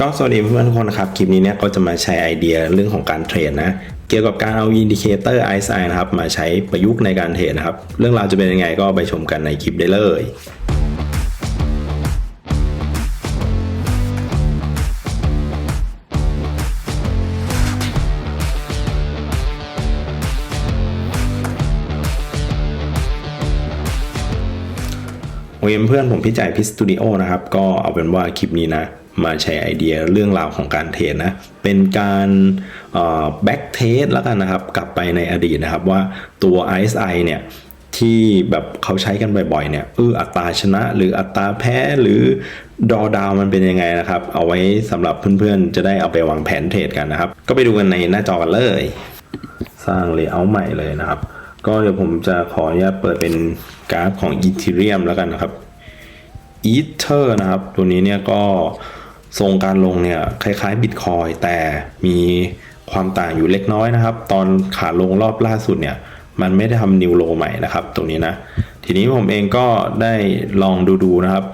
ก็สวัสดีเพื่อนๆทุกคนนะครับ คลิปนี้เนี่ยก็จะมาใช้ไอเดียเรื่องของการเทรดนะ เกี่ยวกับการเอาอินดิเคเตอร์ RSI นะครับ มาใช้ประยุกต์ในการเทรดนะครับ เรื่องราวจะเป็นยังไงก็ไปชมกันในคลิปได้เลยโอเคเพื่อนผมพี่จ่ายพิสตูดิโอนะครับ ก็เอาเป็นว่าคลิปนี้นะ มาแชร์ไอเดียเรื่องราวของการเทรดนะ เป็นการแบ็กเทสแล้วกันนะครับ กลับไปในอดีตนะครับว่าตัว RSI เนี่ยที่แบบเขาใช้กันบ่อยๆเนี่ยเอออัตราชนะ หรืออัตราแพ้หรือดอดาวมันเป็นยังไงนะครับ เอาไว้สำหรับเพื่อนๆ จะได้เอาไปวางแผนเทรดกันนะครับ ก็ไปดูกันในหน้าจอกันเลย สร้างเลเยอร์ใหม่เลยนะครับ ก็เดี๋ยวผมจะขออนุญาตเปิดเป็นกราฟของ Ethereum แล้วกันนะครับ Ether นะครับ ตัวนี้เนี่ยก็ ทรงการลงเนี่ยคล้ายๆ Bitcoin แต่มีความต่างอยู่เล็กน้อยนะครับ ตอนขาลงรอบล่าสุดเนี่ยมันไม่ได้ทำนิวโลใหม่นะครับ ตรงนี้นะ ทีนี้ผมเองก็ได้ลองดูๆนะครับ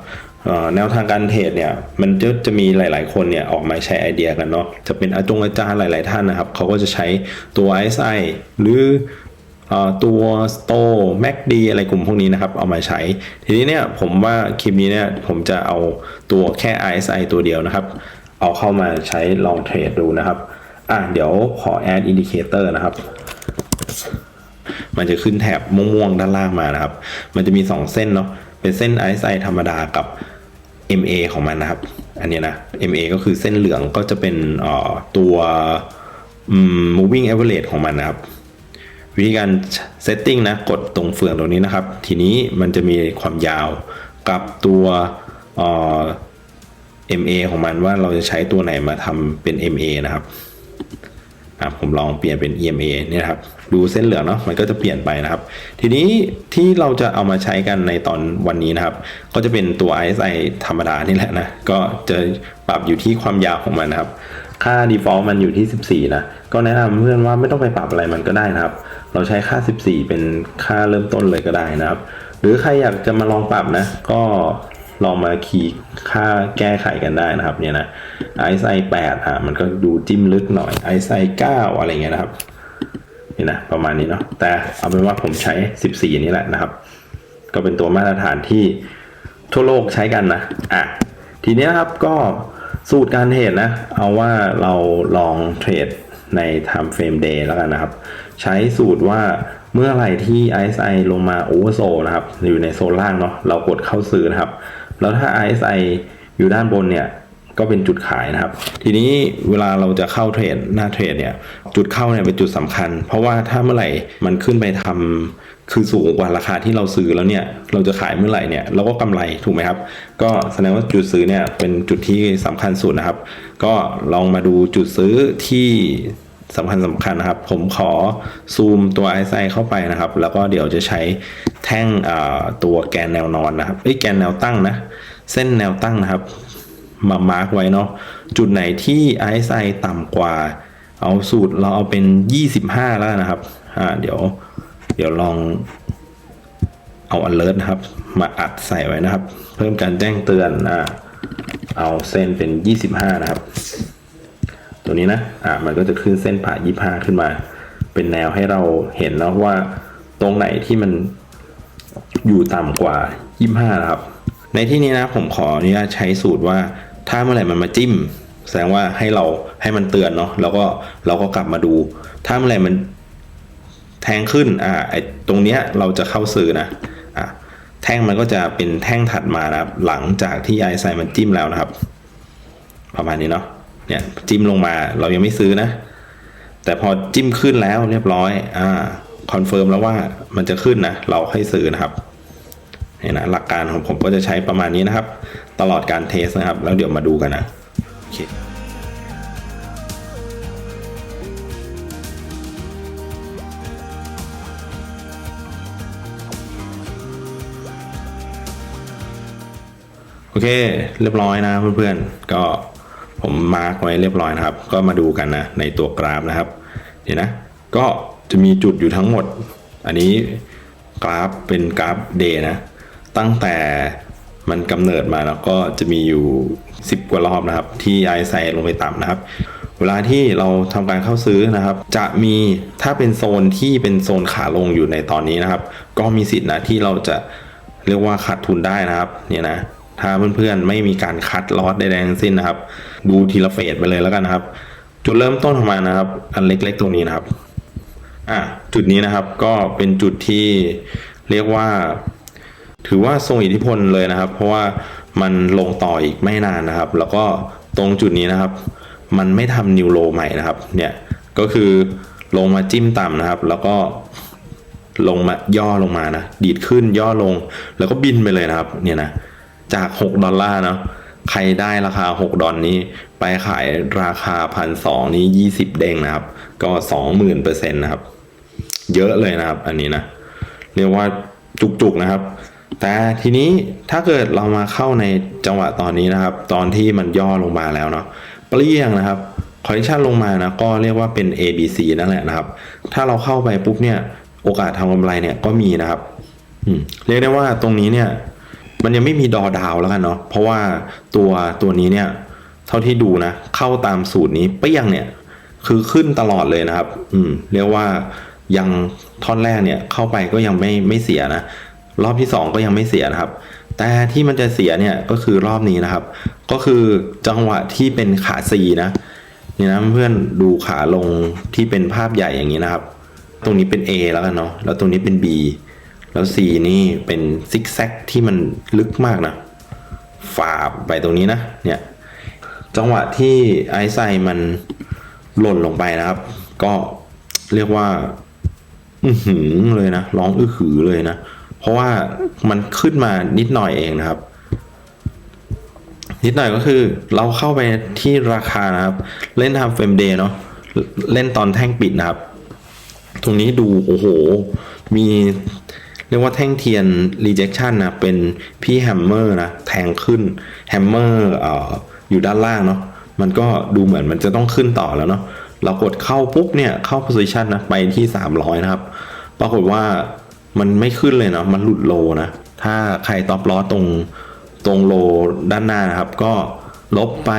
แนวทางการเทรดเนี่ยมันจะจะมีหลาย ๆ คนเนี่ยออกมาใช้ไอเดียกันเนาะจะเป็นอาจงอาจารย์หลาย ๆ ท่านนะครับเขาก็จะใช้ตัว ISI หรือ ตัว Store MACD อะไรกลุ่มพวกนี้นะครับเอามาใช้ ทีนี้เนี่ยผมว่าคลิปนี้เนี่ยผมจะเอาตัวแค่ RSI ตัวเดียวนะครับ เอาเข้ามาใช้ลองเทรดดูนะครับอะเดี๋ยวขอ add indicator นะครับ มันจะขึ้นแถบม่วงๆด้านล่างมานะครับ มันจะมี 2 เส้นเนาะเป็นเส้น RSI ธรรมดากับ MA ของมันนะครับ อันนี้นะ MA ก็คือเส้นเหลืองก็จะเป็นตัว moving average ของมันนะครับ วิธีการ setting นะกดตรงเฟืองตรงนี้นะครับ ทีนี้มันจะมีความยาวกับตัวเอ่อ MA ของมันว่าเราจะใช้ตัวไหนมาทำเป็น MA นะครับผมลองเปลี่ยนเป็น EMA เนี่ยครับ ดูเส้นเหลืองเนาะ มันก็จะเปลี่ยนไปนะครับ ทีนี้ที่เราจะเอามาใช้กันในตอนวันนี้นะครับ ก็จะเป็นตัว RSI ธรรมดานี่แหละนะ ก็จะปรับอยู่ที่ความยาวของมันนะครับ ค่า default มันอยู่ที่ 14 นะ ก็แนะนำเพื่อนว่าไม่ต้องไปปรับอะไรมันก็ได้นะครับ เราใช้ค่า 14 เป็นค่าเริ่มต้นเลยก็ได้นะครับ หรือใครอยากจะมาลองปรับนะ ก็ลองมาคีย์ค่าแก้ไขกันได้นะครับเนี่ยนะ ISI 8อะมันก็ดูจิ้มลึกหน่อย ISI 9 อะไรเงี้ยนะครับนี่นะประมาณนี้เนาะแต่เอาเป็นว่าผมใช้ 14 นี่แหละนะครับ ก็เป็นตัวมาตรฐานที่ทั่วโลกใช้กันนะอะทีนี้นะครับก็ สูตรการเทรดนะ เอาว่าเราลองเทรดใน time frame day แล้วกันนะครับ ใช้สูตรว่าเมื่อไหร่ที่ RSI ลงมา oversold นะครับ อยู่ในโซนล่างเนาะเรากดเข้าซื้อนะครับ แล้วถ้า RSI อยู่ด้านบนเนี่ยก็เป็นจุดขายนะครับ ทีนี้เวลาเราจะเข้าเทรดหน้าเทรดเนี่ยจุดเข้าเนี่ยเป็นจุดสำคัญ เพราะว่าถ้าเมื่อไหร่มันขึ้นไปทำ คือสูงกว่าราคาที่เราซื้อแล้วเนี่ยเราจะขายเมื่อไหร่เนี่ยเราก็กำไรถูกไหมครับ ก็แสดงว่าจุดซื้อเนี่ยเป็นจุดที่สำคัญสุดนะครับ ก็ลองมาดูจุดซื้อที่สำคัญสำคัญนะครับ ผมขอซูมตัว RSI เข้าไปนะครับ แล้วก็เดี๋ยวจะใช้แท่งตัวแกนแนวนอนนะครับเอ้แกนแนวตั้งนะ เส้นแนวตั้งนะครับ มามาร์กไว้เนาะจุดไหนที่ RSI ต่ำกว่า เอาสูตรเราเอาเป็น 25 แล้วนะครับอ่าเดี๋ยว ดี๋ยวลองเอา alert นะครับ มาอัดใส่ไว้นะครับ เพิ่มการแจ้งเตือนอ่าเอาเส้นเป็น 25 นะครับ ตัวนี้นะอ่ามันก็จะขึ้นเส้นผ่า 25 ขึ้นมา เป็นแนวให้เราเห็นนะว่าตรงไหนที่มันอยู่ต่ำกว่า 25 นะครับ ในที่นี้นะผมขออนุญาตใช้สูตรว่าถ้าเมื่อไหร่มันมาจิ้ม แสดงว่าให้เราให้มันเตือนเนาะแล้วก็เราก็กลับมาดู ถ้าเมื่อไหร่มัน แทงขึ้นอ่าไอตรงเนี้ยเราจะเข้าซื้อนะอะแท่งมันก็จะเป็นแท่งถัดมานะครับ หลังจากที่ไอไซมันจิ้มแล้วนะครับ ประมาณนี้เนาะเนี่ยจิ้มลงมาเรายังไม่ซื้อนะ แต่พอจิ้มขึ้นแล้วเรียบร้อยอ่าคอนเฟิร์มแล้วว่ามันจะขึ้นนะเราให้ซื้อนะครับนี่นะหลักการของผมก็จะใช้ประมาณนี้นะครับ ตลอดการเทสนะครับ แล้วเดี๋ยวมาดูกันนะโอเค เค เรียบร้อยนะเพื่อนๆ ก็ผมมาร์กไว้เรียบร้อยนะครับ ก็มาดูกันนะในตัวกราฟนะครับนี่นะ ก็จะมีจุดอยู่ทั้งหมด อันนี้กราฟเป็นกราฟเดย์นะ ตั้งแต่มันกำเนิดมาแล้วก็จะมีอยู่ 10 กว่ารอบนะครับ ที่ไอซ์ไซลงไปต่ำนะครับ เวลาที่เราทำการเข้าซื้อนะครับ จะมีถ้าเป็นโซนที่เป็นโซนขาลงอยู่ในตอนนี้นะครับ ก็มีสิทธิ์นะที่เราจะเรียกว่าขาดทุนได้นะครับ เนี่ยนะ ถ้าเพื่อนๆไม่มีการคัดลอสใดๆทั้งสิ้นนะครับ ดูทีละเฟสไปเลยแล้วกันนะครับ จุดเริ่มต้นของมันนะครับ อันเล็กๆตรงนี้นะครับอะจุดนี้นะครับก็เป็นจุดที่เรียกว่า ถือว่าทรงอิทธิพลเลยนะครับ เพราะว่ามันลงต่ออีกไม่นานนะครับ แล้วก็ตรงจุดนี้นะครับ มันไม่ทำนิวโลใหม่นะครับ เนี่ยก็คือลงมาจิ้มต่ำนะครับ แล้วก็ลงมาย่อลงมานะ ดีดขึ้นย่อลง แล้วก็บินไปเลยนะครับ เนี่ยนะ จาก 6 ดอลลาร์เนาะใครได้ราคา 6 ดอลนี้ ไปขายราคาพันสองนี้ 20 เด้งนะครับ ก็ 20,000เปอร์เซ็นต์นะครับ เยอะเลยนะครับ อันนี้นะ เรียกว่าจุกๆนะครับ แต่ทีนี้ถ้าเกิดเรามาเข้าในจังหวะตอนนี้นะครับ ตอนที่มันย่อลงมาแล้วเนาะเปรี้ยงนะครับคอ r ิชันลงมานะก็เรียกว่าเป็น A B C นั่นแหละนะครับ ถ้าเราเข้าไปปุ๊บเนี่ย โอกาสทำกำไรเนี่ยก็มีนะครับเรียกได้ว่าตรงนี้เนี่ย มันยังไม่มีดอดาวแล้วกันเนาะเพราะว่าตัวตัวนี้เนี่ย เท่าที่ดูนะ เข้าตามสูตรนี้เปี้ยงเนี่ย คือขึ้นตลอดเลยนะครับ อืม เรียกว่ายังท่อนแรกเนี่ยเข้าไปก็ยังไม่ไม่เสียนะ รอบที่สองก็ยังไม่เสียนะครับ แต่ที่มันจะเสียเนี่ยก็คือรอบนี้นะครับ ก็คือจังหวะที่เป็นขาซีนะนี่นะเพื่อนดูขาลงที่เป็นภาพใหญ่อย่างนี้นะครับ ตรงนี้เป็น A แล้วกันเนาะแล้วตรงนี้เป็น B แล้ว C นี่เป็นซิกแซกที่มันลึกมากนะฝ่าไปตรงนี้นะ เนี่ย จังหวะที่ไอซ์ไซมันหล่นลงไปนะครับ ก็เรียกว่า อือหือเลยนะ ร้องอื้อหือเลยนะ เพราะว่ามันขึ้นมานิดหน่อยเองนะครับ นิดหน่อยก็คือ เราเข้าไปที่ราคานะครับ เล่นทำเฟรมเดย์เนาะ เล่นตอนแท่งปิดนะครับ ตรงนี้ดู โอ้โห มี เรียกว่าแท่งเทียน rejection นะเป็นพี่แฮมเมอร์นะแทงขึ้นแฮมเมอร์ออยู่ด้านล่างเนาะมันก็ดูเหมือนมันจะต้องขึ้นต่อแล้วเนาะเรากดเข้าปุ๊บเนี่ยเข้า position นะไปที่ 300 นะครับ ปรากฏว่ามันไม่ขึ้นเลยเนาะมันหลุดโลนะ ถ้าใครตอปล้อตรงตรงโลด้านหน้านะครับ ก็ลบไป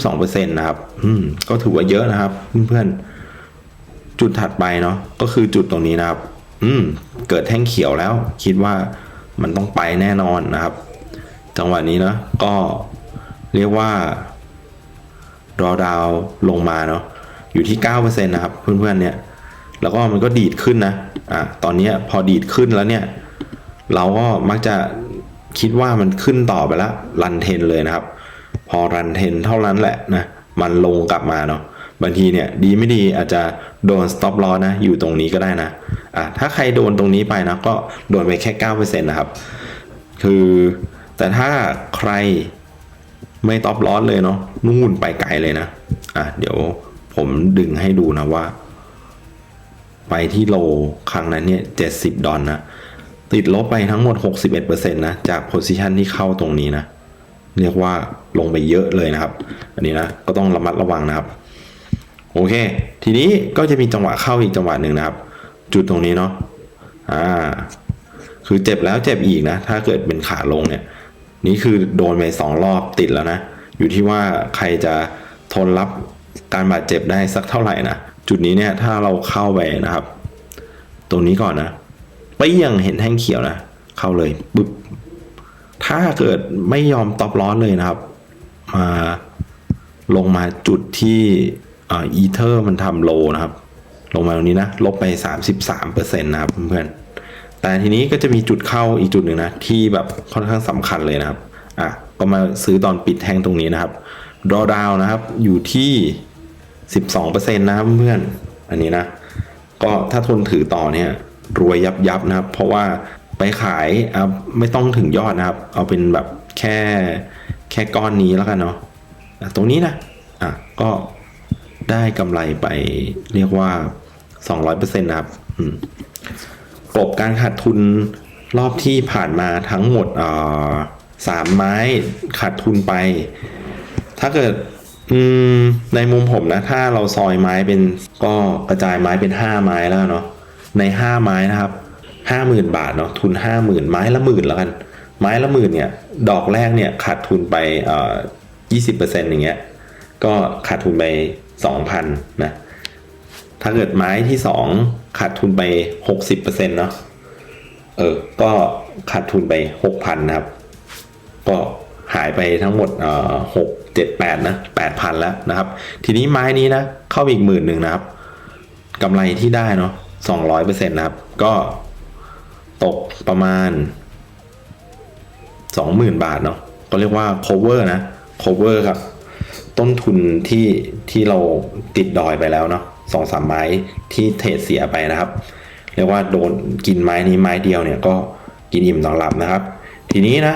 22%นะครับ อืม ก็ถือว่าเยอะนะครับ เพื่อนๆ จุดถัดไปเนาะก็คือจุดตรงนี้นะครับ อืม เกิดแท่งเขียวแล้ว คิดว่ามันต้องไปแน่นอนนะครับ จังหวะนี้เนาะก็เรียกว่ารอดาวลงมาเนาะอยู่ที่ 9%นะครับ เพื่อนๆเนี่ยแล้วก็มันก็ดีดขึ้นนะอะตอนนี้พอดีดขึ้นแล้วเนี่ย เราก็มักจะคิดว่ามันขึ้นต่อไปแล้วรันเทนเลยนะครับ พอรันเทนเท่านั้นแหละนะมันลงกลับมาเนาะบางทีเนี่ยดีไม่ดีอาจจะโดน stop loss นะ อยู่ตรงนี้ก็ได้นะ อะถ้าใครโดนตรงนี้ไปนะก็โดนไปแค่9%นะครับ คือแต่ถ้าใครไม่ต o อ loss เลยเนาะนู่นไปไกลเลยนะอะเดี๋ยวผมดึงให้ดูนะว่า ไปที่โลครั้งนั้นเนี่ย70ดอลนะติดลบไปทั้งหมด 61%นะจากโพซิชันที่เข้าตรงนี้นะ เรียกว่าลงไปเยอะเลยนะครับ อันนี้นะก็ต้องระมัดระวังนะครับ โอเค ทีนี้ก็จะมีจังหวะเข้าอีกจังหวะหนึ่งนะครับ จุดตรงนี้เนาะอ่า คือเจ็บแล้วเจ็บอีกนะ ถ้าเกิดเป็นขาลงเนี่ย นี่คือโดนไปสองรอบติดแล้วนะ อยู่ที่ว่าใครจะทนรับการบาดเจ็บได้สักเท่าไหร่นะ จุดนี้เนี่ยถ้าเราเข้าไปนะครับ ตรงนี้ก่อนนะไปยังเห็นแท่งเขียวนะ เข้าเลยปึ๊บ ถ้าเกิดไม่ยอมตอบร้อนเลยนะครับ มาลงมาจุดที่อีเทอร์มันทำโลนะครับ ลงมาตรงนี้นะ ลบไป 33%นะครับเพื่อนๆ แต่ทีนี้ก็จะมีจุดเข้าอีกจุดหนึ่งนะ ที่แบบค่อนข้างสำคัญเลยนะครับ อะ ก็มาซื้อตอนปิดแท่งตรงนี้นะครับ ดอดาวนะครับ อยู่ที่ 12%นะครับเพื่อนๆ อันนี้นะ ก็ถ้าทนถือต่อเนี่ย รวยยับยับนะครับ เพราะว่าไปขายอะไม่ต้องถึงยอดนะครับ เอาเป็นแบบแค่แค่ก้อนนี้แล้วกันเนาะะตรงนี้นะ อะ ก็ได้กำไรไปเรียกว่า 200%นะครับกบการขาดทุนรอบที่ผ่านมาทั้งหมดสามไม้ขาดทุนไป ถ้าเกิดในมุมผมนะ ถ้าเราซอยไม้เป็นก็กระจายไม้เป็นห้าไม้แล้วเนาะในห้าไม้นะครับห้าหมื่นบาทเนาะทุนห้าหมื่นไม้ละหมื่นแล้วกัน ไม้ละหมื่นเนี่ย ดอกแรกเนี่ยขาดทุนไปยี่สิบเปอร์เซ็นต์อย่างเงี้ย ก็ขาดทุนไปสองพันนะ ถ้าเกิดไม้ที่สองขาดทุนไปหกสิบเปอร์เซ็นต์เนาะเออ ก็ขาดทุนไปหกพันนะครับ ก็หายไปทั้งหมดเอ่อหกเจ็ดแปดนะแปดพันแล้วนะครับ ทีนี้ไม้นี้นะ เข้าอีกหมื่นหนึ่งนะครับกำไรที่ได้เนาะสองร้อยเปอร์เซ็นต์นะครับ ก็ตกประมาณสองหมื่นบาทเนาะก็เรียกว่า cover นะ cover ครับ ต้นทุนที่ที่เราติดดอยไปแล้วเนาะ สองสามไม้ที่เทรดเสียไปนะครับ เรียกว่าโดนกินไม้นี้ไม้เดียวเนี่ยก็กินอิ่มนอนหลับนะครับ ทีนี้นะ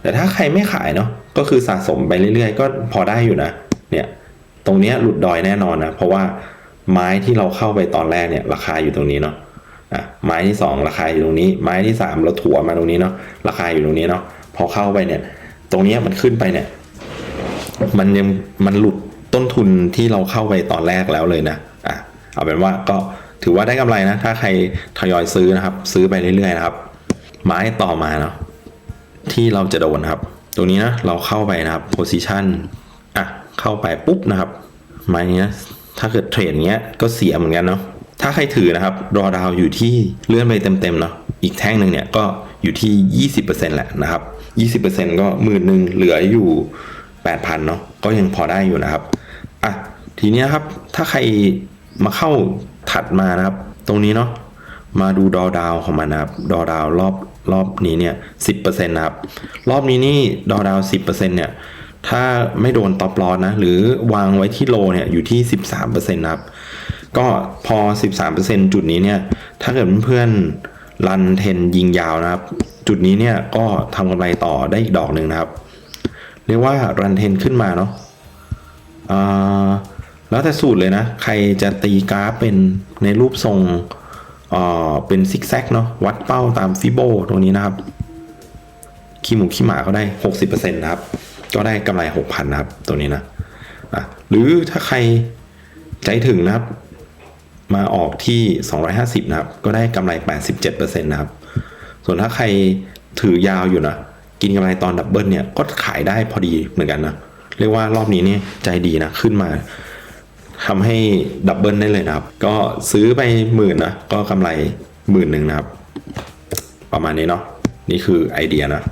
แต่ถ้าใครไม่ขายเนาะก็คือสะสมไปเรื่อยๆ ก็พอได้อยู่นะ เนี่ยตรงนี้หลุดดอยแน่นอนนะ เพราะว่าไม้ที่เราเข้าไปตอนแรกเนี่ยราคาอยู่ตรงนี้เนาะอะไม้ที่สองราคาอยู่ตรงนี้ ไม้ที่สามเราถัวมาตรงนี้เนาะราคาอยู่ตรงนี้เนาะพอเข้าไปเนี่ย ตรงนี้มันขึ้นไปเนี่ย มันยังมันหลุด ต้นทุนที่เราเข้าไปตอนแรกแล้วเลยนะอะเอาเป็นว่าก็ถือว่าได้กำไรนะ ถ้าใครทยอยซื้อนะครับ ซื้อไปเรื่อยๆนะครับ ไม้ต่อมาเนาะที่เราจะโดนครับ ตรงนี้นะเราเข้าไปนะครับ position อะเข้าไปปุ๊บนะครับ ไม้นี้นะถ้าเกิดเทรดเงี้ยก็เสียเหมือนกันเนาะถ้าใครถือนะครับรอดาวอยู่ที่เลื่อนไปเต็มๆเนาะอีกแท่งหนึ่งเนี่ยก็อยู่ที่ 20%แหละนะครับ 20%ก็หมื่นหนึ่งเหลืออยู่ 8,000เนาะก็ยังพอได้อยู่นะครับ อะทีเนี้ยครับถ้าใครมาเข้าถัดมานะครับ ตรงนี้เนาะมาดูดอดาวของมันนะครับ ดอดาวรอบรอบนี้เนี่ยสิบเปอร์เซ็นต์นะครับ รอบนี้นี่ดอดาวสิบเปอร์เซ็นต์เนี่ย ถ้าไม่โดนต็อปลอสนะ หรือวางไว้ที่โลเนี่ยอยู่ที่สิบสามเปอร์เซ็นต์นะครับ ก็พอสิบสามเปอร์เซ็นต์จุดนี้เนี่ย ถ้าเกิดเพื่อนรันเทนยิงยาวนะครับ จุดนี้เนี่ยก็ทำกำไรต่อได้อีกดอกหนึ่งนะครับ เรียกว่ารันเทนขึ้นมาเนาะ แล้วแต่สูตรเลยนะ ใครจะตีกราฟเป็นในรูปทรงเป็นซิกแซกเนาะวัดเป้าตามฟิโบตรงนี้นะครับขี้หมูขี้หมาก็ได้60%นะครับ ก็ได้กำไร6,000นะครับ ตัวนี้นะะหรือถ้าใครใจถึงนะครับ มาออกที่250นะครับ ก็ได้กำไร87%นะครับ ส่วนถ้าใครถือยาวอยู่นะ กินกำไรตอนดับเบิลเนี่ย ก็ขายได้พอดีเหมือนกันนะ เรียกว่ารอบนี้เนี่ยใจดีนะขึ้นมาทำให้ดับเบิลได้เลยนะครับ ก็ซื้อไปหมื่นนะก็กำไรหมื่นหนึ่งนะครับ ประมาณนี้เนาะนี่คือไอเดียนะ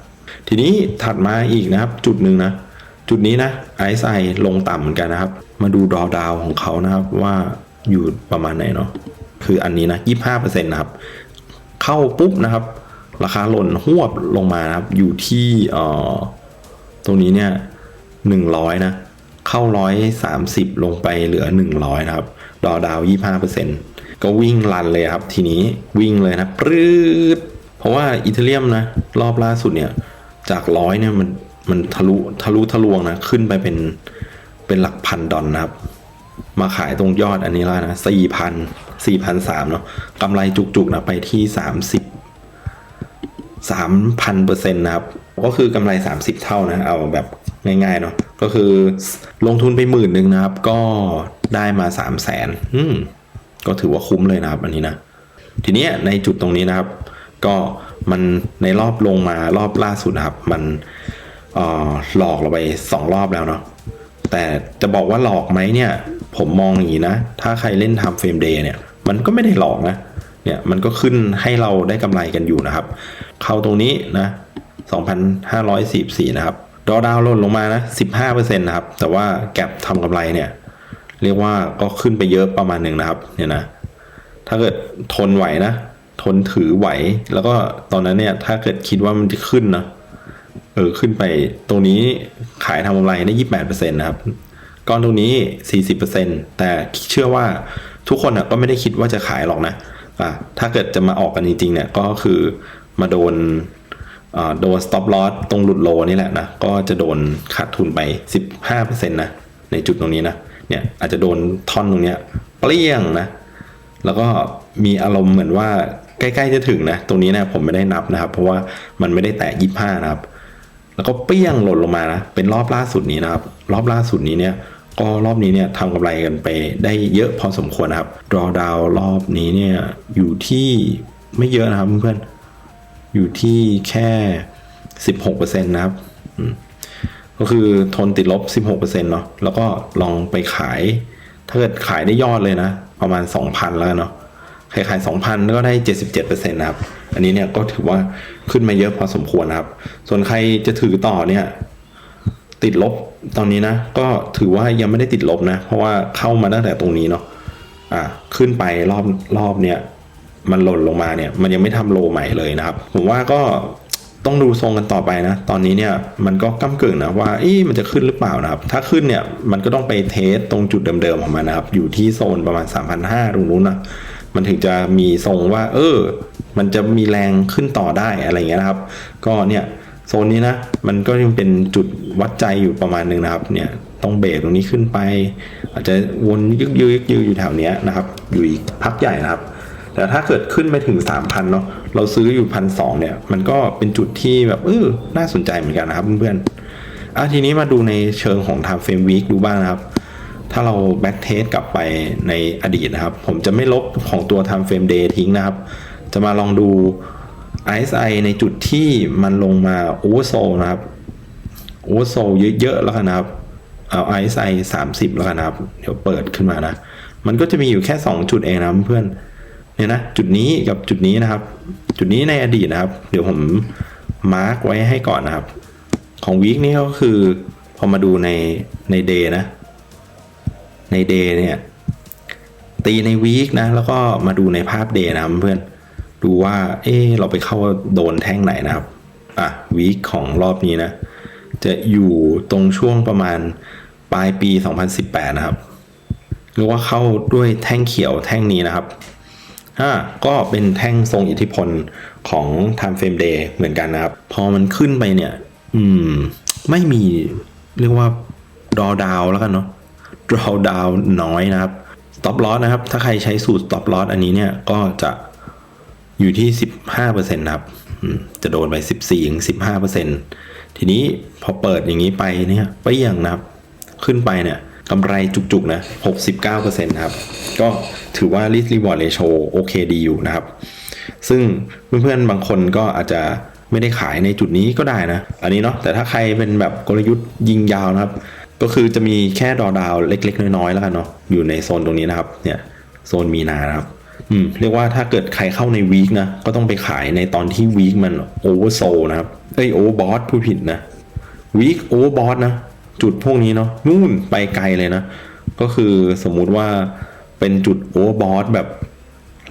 ทีนี้ถัดมาอีกนะครับ จุดหนึ่งนะ จุดนี้นะไอซ์ไอลงต่ำเหมือนกันนะครับ มาดูดอดาวของเขานะครับว่าอยู่ประมาณไหนเนาะคืออันนี้นะยี่ห้าเปอร์เซ็นต์นะครับ เข้าปุ๊บนะครับ ราคาหล่นหวบลงมานะครับ อยู่ที่เอ่อตรงนี้เนี่ย หนึ่งร้อยนะ เข้าร้อยสามสิบลงไปเหลือหนึ่งร้อยนะครับ ดอดาวยี่ห้าเปอร์เซ็นต์ก็วิ่งรันเลยครับทีนี้วิ่งเลยนะปรื๊ดเพราะว่าอีเทเรียมนะ รอบล่าสุดเนี่ย จากร้อยเนี่ยมันมันทะลุทะลุทะลวงนะ ขึ้นไปเป็นเป็นหลักพันดอลนะครับ มาขายตรงยอดอันนี้แล้วนะสี่พันสี่พันสามเนาะกำไรจุกๆนะไปที่สามสิบสามพันเปอร์เซ็นต์นะครับ ก็คือกำไรสามสิบเท่านะ เอาแบบง่ายๆเนาะก็คือลงทุนไปหมื่นหนึ่งนะครับ ก็ได้มาสามแสนก็ถือว่าคุ้มเลยนะครับ อันนี้นะ ทีนี้ในจุดตรงนี้นะครับ ก็มันในรอบลงมารอบล่าสุดนะครับ มันหลอกเราไปสองรอบแล้วเนาะแต่จะบอกว่าหลอกไหมเนี่ย ผมมองอย่างนี้นะ ถ้าใครเล่น time frame day เนี่ย มันก็ไม่ได้หลอกนะเนี่ยมันก็ขึ้นให้เราได้กำไรกันอยู่นะครับ เข้าตรงนี้นะ 2,544 นะครับ ดอดาวลดลงมานะ 15%นะครับ แต่ว่าแก็บทำกำไรเนี่ย เรียกว่าก็ขึ้นไปเยอะประมาณหนึ่งนะครับ เนี่ยนะ ถ้าเกิดทนไหวนะ ทนถือไหว แล้วก็ตอนนั้นเนี่ย ถ้าเกิดคิดว่ามันจะขึ้นนะ เออ ขึ้นไปตรงนี้ขายทำกำไรได้ 28%นะครับ ก้อนตรงนี้ 40%แต่เชื่อว่าทุกคนอะก็ไม่ได้คิดว่าจะขายหรอกนะ อะถ้าเกิดจะมาออกกันจริงๆเนี่ย ก็คือมาโดน โดน stop loss ตรงหลุดโลนี่แหละนะก็จะโดนขาดทุนไป 15%นะในจุดตรงนี้นะเนี่ยอาจจะโดนท่อนตรงเนี้ยเปรี้ยงนะแล้วก็มีอารมณ์เหมือนว่าใกล้ๆจะถึงนะตรงนี้นะผมไม่ได้นับนะครับ เพราะว่ามันไม่ได้แตะยี่ห้านะครับ แล้วก็เปี้ยงหล่นลงมานะเป็นรอบล่าสุดนี้นะครับ รอบล่าสุดนี้เนี่ยก็รอบนี้เนี่ยทำกำไรกันไปได้เยอะพอสมควรนะครับ ดรอดาวรอบนี้เนี่ยอยู่ที่ไม่เยอะนะครับเพื่อนๆ อยู่ที่แค่ 16%นะครับก็คือทนติดลบ 16%เนาะแล้วก็ลองไปขาย ถ้าเกิดขายได้ยอดเลยนะ ประมาณ 2,000 แล้วเนาะใครขาย 2,000ก็ได้ 77%นะครับ อันนี้เนี่ยก็ถือว่าขึ้นมาเยอะพอสมควรนะครับ ส่วนใครจะถือต่อเนี่ยติดลบตอนนี้นะ ก็ถือว่ายังไม่ได้ติดลบนะ เพราะว่าเข้ามาตั้งแต่ตรงนี้เนาะอ่าขึ้นไปรอบรอบเนี่ย มันหล่นลงมาเนี่ย มันยังไม่ทำโลใหม่เลยนะครับ ผมว่าก็ต้องดูทรงกันต่อไปนะ ตอนนี้เนี่ยมันก็ก้ากึ่งนะว่าเอ๊ะมันจะขึ้นหรือเปล่านะครับ ถ้าขึ้นเนี่ยมันก็ต้องไปเทสตรงจุดเดิมๆของมันนะครับ อยู่ที่โซนประมาณ 3,500ตรงนู้นนะมันถึงจะมีทรงว่า เออ มันจะมีแรงขึ้นต่อได้อะไรเงี้ยนะครับ ก็เนี่ยโซนนี้นะมันก็ยังเป็นจุดวัดใจอยู่ประมาณหนึ่งนะครับเนี่ยต้องเบรกตรงนี้ขึ้นไป อาจจะวนยึกยืยึกยือยู่แถวเนี้ยนะครับ อยู่อีกพักใหญ่นะครับ แต่ถ้าเกิดขึ้นไปถึง 3,000เนาะเราซื้ออยู่พันสเนี่ย มันก็เป็นจุดที่แบบเออน่าสนใจเหมือนกันนะครับเพื่อนๆอะทีนี้มาดูในเชิงของ time frame week ดูบ้างนะครับ ถ้าเรา back test กลับไปในอดีตนะครับ ผมจะไม่ลบของตัว time frame day ทิ้งนะครับ จะมาลองดู RSI ในจุดที่มันลงมา oversold นะครับ oversold เยอะๆแล้วกันนะครับเอา RSI 30 แล้วกันนะครับ เดี๋ยวเปิดขึ้นมานะ มันก็จะมีอยู่แค่ 2 จุดเองนะเพื่อน เนี่ยนะจุดนี้กับจุดนี้นะครับ จุดนี้ในอดีตนะครับ เดี๋ยวผมมาร์กไว้ให้ก่อนนะครับ ของวีคนี้ก็คือ พอมาดูในในเดย์นะ ในเดย์เนี่ย ตีในวีคนะ แล้วก็มาดูในภาพเดย์นะเพื่อนดูว่า เออเราไปเข้าโดนแท่งไหนนะครับ อะวีคของรอบนี้นะ จะอยู่ตรงช่วงประมาณปลายปี 2018 นะครับเรียกว่าเข้าด้วยแท่งเขียวแท่งนี้นะครับ อ่าก็เป็นแท่งทรงอิทธิพลของ Time Frame Day เหมือนกันนะครับ พอมันขึ้นไปเนี่ย อืม ไม่มีเรียกว่า draw down แล้วกันเนาะ draw down น้อยนะครับ stop loss นะครับ ถ้าใครใช้สูตร stop loss อันนี้เนี่ยก็จะอยู่ที่ 15%นะครับจะโดนไป 14-15%ทีนี้พอเปิดอย่างนี้ไปเนี่ยไปยังนะครับ ขึ้นไปเนี่ย กำไรจุกๆนะ 69%นะครับ ก็ถือว่า risk reward ratio โอเคดีอยู่นะครับ ซึ่งเพื่อนๆ บางคนก็อาจจะไม่ได้ขายในจุดนี้ก็ได้นะ อันนี้เนาะ แต่ถ้าใครเป็นแบบกลยุทธ์ยิงยาวนะครับ ก็คือจะมีแค่ดอดาวเล็ก ๆ น้อยๆ แล้วกันเนาะ อยู่ในโซนตรงนี้นะครับ เนี่ย โซนมีนานะครับอืมเรียกว่าถ้าเกิดใครเข้าในวีคนะ ก็ต้องไปขายในตอนที่วีคมันโอเวอร์โซนะครับ เอ้ยโอเวอร์บอสผู้ผิดนะวีคโอเวอร์บอสนะ จุดพวกนี้เนาะนู่นไปไกลเลยนะ ก็คือสมมุติว่าเป็นจุดโอเวอร์บอสแบบ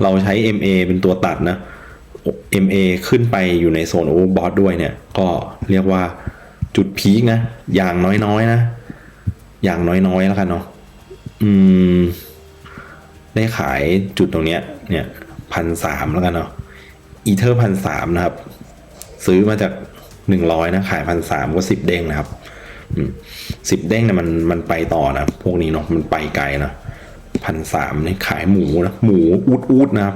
เราใช้ MA เป็นตัวตัดนะ MA ขึ้นไปอยู่ในโซนโอเวอร์บอสด้วยเนี่ย ก็เรียกว่าจุดพีคนะ อย่างน้อยๆนะ อย่างน้อยๆแล้วกันเนาะอืม ได้ขายจุดตรงเนี้ย เนี่ยพันสามแล้วกันเนาะอีเทอร์พันสามนะครับ ซื้อมาจากหนึ่งร้อยนะ ขายพันสามก็สิบเด้งนะครับ สิบเด้งเนี่ยมันมันไปต่อนะพวกนี้เนาะมันไปไกลนะพันสามเนี่ยขายหมูนะหมูอูดอูดนะครับ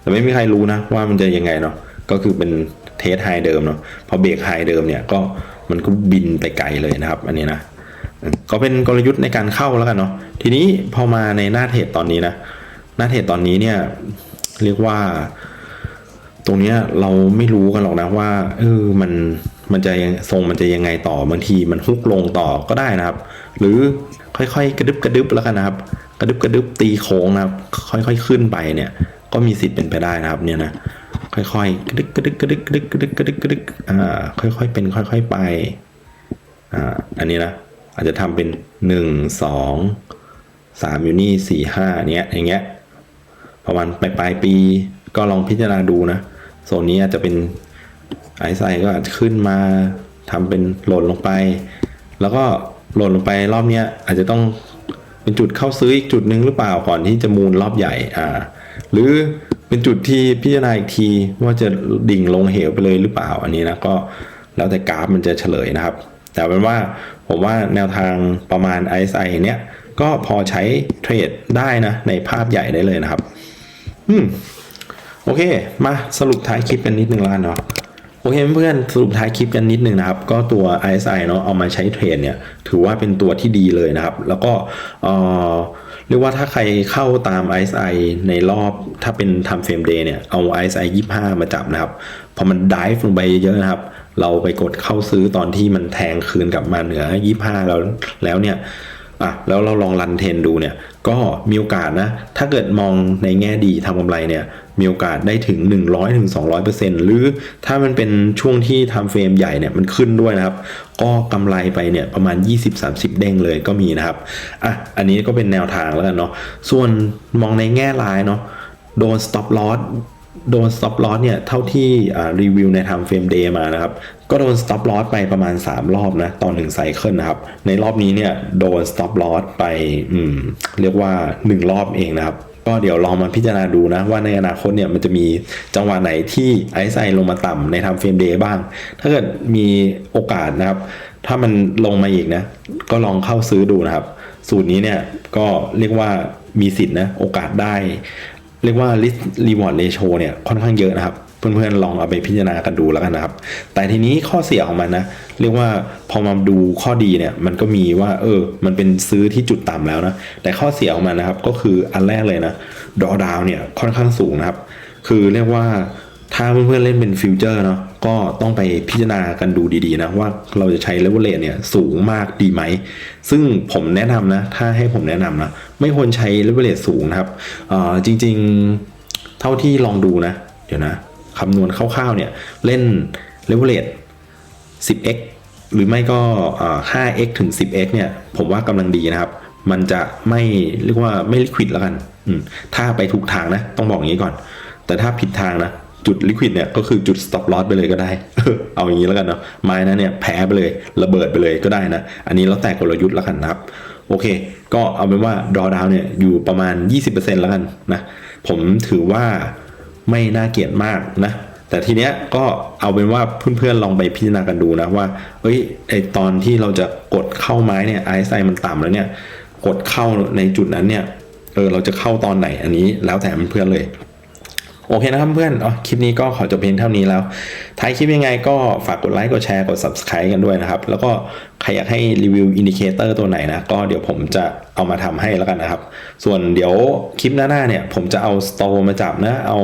แต่ไม่มีใครรู้นะว่ามันจะยังไงเนาะก็คือเป็นเทสไฮเดิมเนาะพอเบรกไฮเดิมเนี่ยก็มันก็บินไปไกลเลยนะครับ อันนี้นะก็เป็นกลยุทธ์ในการเข้าแล้วกันเนาะทีนี้พอมาในหน้าเทรดตอนนี้นะ หน้าเทรดตอนนี้เนี่ยเรียกว่า ตรงเนี้ยเราไม่รู้กันหรอกนะว่าเออมัน มันจะยังทรงมันจะยังไงต่อบางทีมันฮุกลงต่อก็ได้นะครับ หรือค่อยๆ กระดึบกระดึบแล้วกันนะครับ กระดึบกระดึบตีโค้งนะครับ ค่อยๆขึ้นไปเนี่ย ก็มีสิทธิ์เป็นไปได้นะครับ เนี่ยนะค่อยๆกระดึกกระดึกกระดึกกระดึกกระดึกกระดึกกระดึกอ่าค่อยๆเป็นค่อย ๆไปอ่าอันนี้นะอาจจะทำเป็นหนึ่งสองสามอยู่นี่สี่ห้าเนี้ยอย่างเงี้ยประมาณปลายปลายปีก็ลองพิจารณาดูนะโซนนี้อาจจะเป็น ไอซ์ไซก็อาจจะขึ้นมาทำเป็นหล่นลงไป แล้วก็หล่นลงไปรอบเนี้ยอาจจะต้องเป็นจุดเข้าซื้ออีกจุดหนึ่งหรือเปล่าก่อนที่จะมูลรอบใหญ่อ่าหรือเป็นจุดที่พิจารณาอีกทีว่าจะดิ่งลงเหวไปเลยหรือเปล่าอันนี้นะก็แล้วแต่กราฟมันจะเฉลยนะครับ แต่เป็นว่าผมว่าแนวทางประมาณ RSI เนี้ยก็พอใช้เทรดได้นะในภาพใหญ่ได้เลยนะครับ อืม โอเค มาสรุปท้ายคลิปกันนิดนึงแล้วเนาะ โอเคเพื่อนสรุปท้ายคลิปกันนิดนึงนะครับ ก็ตัว RSI เนาะเอามาใช้เทรดเนี่ย ถือว่าเป็นตัวที่ดีเลยนะครับ แล้วก็เรียกว่าถ้าใครเข้าตาม RSI ในรอบถ้าเป็น time frame day เนี่ย เอา RSI 25 มาจับนะครับ พอมัน dive ลงไปเยอะนะครับ เราไปกดเข้าซื้อตอนที่มันแทงคืนกลับมาเหนือ 25 แล้วแล้วเนี่ยอะแล้วเราลองรันเทรนดูเนี่ย ก็มีโอกาสนะ ถ้าเกิดมองในแง่ดีทำกำไรเนี่ย มีโอกาสได้ถึง100ถึง200%หรือถ้ามันเป็นช่วงที่ทำเฟรมใหญ่เนี่ยมันขึ้นด้วยนะครับ ก็กำไรไปเนี่ยประมาณ 20-30 เด้งเลยก็มีนะครับอะอันนี้ก็เป็นแนวทางแล้วกันเนาะส่วนมองในแง่ร้ายเนาะโดน stop loss โดน stop loss เนี่ยเท่าที่รีวิวใน time frame day มานะครับ ก็โดน stop loss ไปประมาณ 3 รอบนะตอนหนึ่งไซเคิลนะครับ ในรอบนี้เนี่ยโดน stop loss ไปอืมเรียกว่า 1 รอบเองนะครับ ก็เดี๋ยวลองมาพิจารณาดูนะ ว่าในอนาคตเนี่ยมันจะมีจังหวะไหนที่ไอซ์ไซลงมาต่ำในทำเฟรมเดย์บ้าง ถ้าเกิดมีโอกาสนะครับ ถ้ามันลงมาอีกนะ ก็ลองเข้าซื้อดูนะครับ สูตรนี้เนี่ยก็เรียกว่ามีสิทธินะ โอกาสได้ เรียกว่า risk reward ratio เนี่ยค่อนข้างเยอะนะครับ เพื่อนๆลองเอาไปพิจารณากันดูแล้วกันนะครับ แต่ทีนี้ข้อเสียของมันนะเรียกว่าพอมาดูข้อดีเนี่ยมันก็มีว่า เออ มันเป็นซื้อที่จุดต่ำแล้วนะแต่ข้อเสียของมันนะครับก็คืออันแรกเลยนะ drawdown เนี่ยค่อนข้างสูงนะครับ คือเรียกว่าถ้าเพื่อนๆเล่นเป็นฟิวเจอร์เนาะก็ต้องไปพิจารณากันดูดีๆนะว่าเราจะใช้เลเวลเลทเนี่ยสูงมากดีไหม ซึ่งผมแนะนำนะ ถ้าให้ผมแนะนำนะ ไม่ควรใช้เลเวลเลทสูงนะครับอ่อจริงๆ เท่าที่ลองดูนะ เดี๋ยวนะ คำนวณคร่าวๆเนี่ยเล่นเลเวลเลท 10x หรือไม่ก็ 5x ถึง 10x เนี่ยผมว่ากำลังดีนะครับ มันจะไม่เรียกว่าไม่ลิควิดแล้วกัน ถ้าไปถูกทางนะ ต้องบอกอย่างนี้ก่อน แต่ถ้าผิดทางนะ จุดลิควิดเนี่ยก็คือจุด stop loss ไปเลยก็ได้ เอาอย่างนี้แล้วกันเนาะไม้นะเนี่ยแพ้ไปเลยระเบิดไปเลยก็ได้นะ อันนี้แล้วแต่กลยุทธ์แล้วกันนะครับ โอเค ก็เอาเป็นว่า drawdown เนี่ยอยู่ประมาณ 20%แล้วกันนะ ผมถือว่า ไม่น่าเกลียดมากนะแต่ทีเนี้ยก็เอาเป็นว่าเพื่อนๆลองไปพิจารณากันดูนะว่าเอ้ยไอตอนที่เราจะกดเข้าไม้เนี่ยไอซ์ไซมันต่ำแล้วเนี่ยกดเข้าในจุดนั้นเนี่ยเออเราจะเข้าตอนไหนอันนี้แล้วแต่เพื่อนเลยโอเคนะครับเพื่อนอ๋อคลิปนี้ก็ขอจบเพียงเท่านี้แล้ว ท้ายคลิปยังไงก็ฝากกดไลค์ กดแชร์ กด subscribe กันด้วยนะครับ แล้วก็ใครอยากให้รีวิวอินดิเคเตอร์ตัวไหนนะ ก็เดี๋ยวผมจะ เอามาทำให้แล้วกันนะครับ ส่วนเดี๋ยวคลิปหน้าๆเนี่ยผมจะเอาสโตมาจับนะ เอา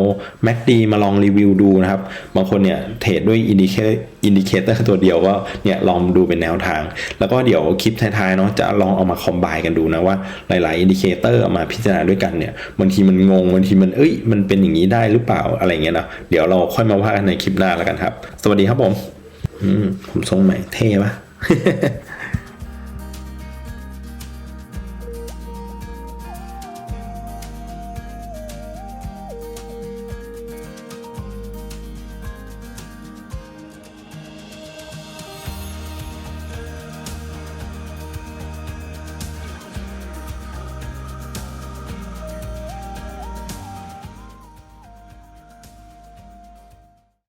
MACD มาลองรีวิวดูนะครับ บางคนเนี่ยเทรดด้วยอินดิเคอินดิเคเตอร์ตัวเดียวก็เนี่ยลองดูเป็นแนวทาง แล้วก็เดี๋ยวคลิปท้ายๆเนาะจะลองเอามาคอมไบกันดูนะว่าหลายๆอินดิเคเตอร์เอามาพิจารณาด้วยกันเนี่ยบางทีมันงงบางทีมันเอ้ยมันเป็นอย่างนี้ได้หรือเปล่าอะไรเงี้ยนะเดี๋ยวเราค่อยมาว่ากันในคลิปหน้าแล้วกันครับ สวัสดีครับผมอืมผมทรงใหม่เท่ปะ